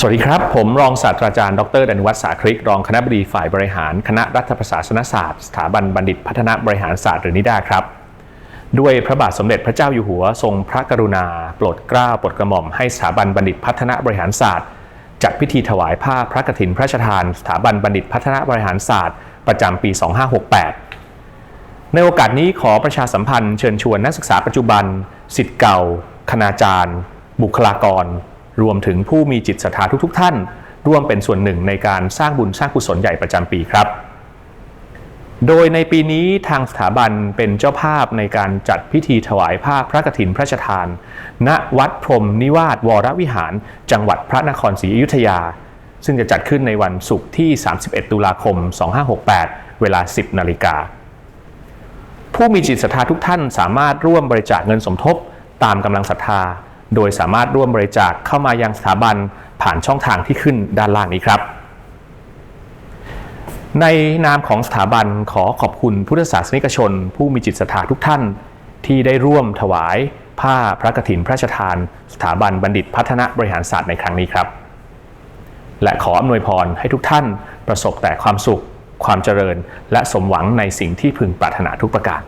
สวัสดีครับ ผมรองศาสตราจารย์ดรดนุวัฒน์สาคริก รองคณะบดีฝ่ายบริหาร คณะรัฐประศาสนศาสตร์ สถาบันบัณฑิตพัฒนาบริหารศาสตร์หรือนิดาครับ ด้วยพระบาทสมเด็จพระเจ้าอยู่หัวทรงพระกรุณา โปรดเกล้าโปรดกระหม่อมให้สถาบันบัณฑิตพัฒนาบริหารศาสตร์ จัดพิธีถวายผ้าพระกฐินพระราชทาน สถาบันบัณฑิตพัฒนาบริหารศาสตร์ ประจำปี 2568 ในโอกาสนี้ขอประชาสัมพันธ์เชิญชวนนักศึกษาปัจจุบันสิทธิ์เก่า คณาจารย์ บุคลากร รวมถึงผู้มีจิตศรัทธาทุกๆ ท่าน ร่วมเป็นส่วนหนึ่งในการสร้างบุญสร้างกุศลใหญ่ประจำปีครับ โดยในปีนี้ทางสถาบันเป็นเจ้าภาพในการจัดพิธีถวายผ้าพระกฐินพระราชทาน ณวัดพรมนิวาสวรวิหาร จังหวัดพระนครศรีอยุธยา ซึ่งจะจัดขึ้นในวันศุกร์ที่ 31 ตุลาคม 2568 เวลา 10 นาฬิกาผู้มีจิตศรัทธาทุกท่านสามารถร่วมบริจาคเงินสมทบตามกำลังศรัทธา โดยสามารถร่วมบริจาคเข้ามายังสถาบันผ่านช่องทางที่ขึ้นด้านล่างนี้ครับ ในนามของสถาบันขอขอบคุณพุทธศาสนิกชน ผู้มีจิตศรัทธาทุกท่าน ที่ได้ร่วมถวาย ผ้าพระกฐินพระราชทาน สถาบันบัณฑิตพัฒนาบริหารศาสตร์ในครั้งนี้ครับ และขออำนวยพรให้ทุกท่านประสบแต่ความสุข ความเจริญ และสมหวังในสิ่งที่พึงปรารถนาทุกประการ